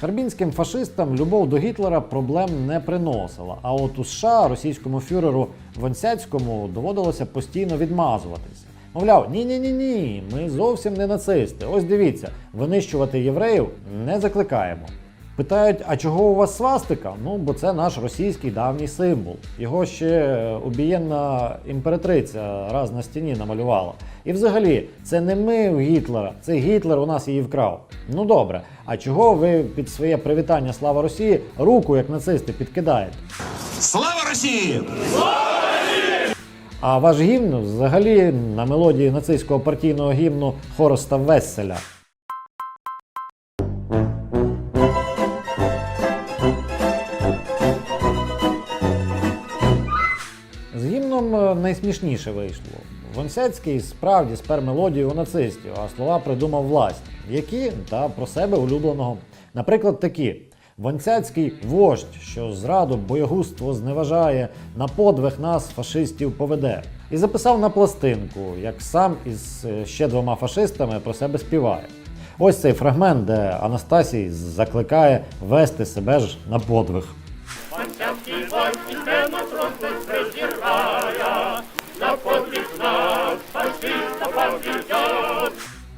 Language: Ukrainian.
Харбінським фашистам любов до Гітлера проблем не приносила. А от у США російському фюреру Вонсяцькому доводилося постійно відмазуватися. Мовляв, ні, ні, ні, ні, ми зовсім не нацисти. Ось дивіться, винищувати євреїв не закликаємо. Питають, а чого у вас свастика? Ну, бо це наш російський давній символ. Його ще обієнна імператриця раз на стіні намалювала. І взагалі, це не ми у Гітлера, це Гітлер у нас її вкрав. Ну добре, а чого ви під своє привітання Слава Росії руку, як нацисти, підкидаєте? Слава Росії! Слава! А ваш гімн взагалі на мелодії нацистського партійного гімну Хороста Весселя. Там найсмішніше вийшло. Вонсецький справді спер мелодію у нацистів, а слова придумав власні. Які та про себе улюбленого. Наприклад, такі. Вонцяцький вождь, що зраду боягузтво зневажає, на подвиг нас фашистів поведе, і записав на пластинку, як сам із е, ще двома фашистами про себе співає. Ось цей фрагмент, де Анастасій закликає вести себе ж на подвиг. Вонцяцький вождь, want to.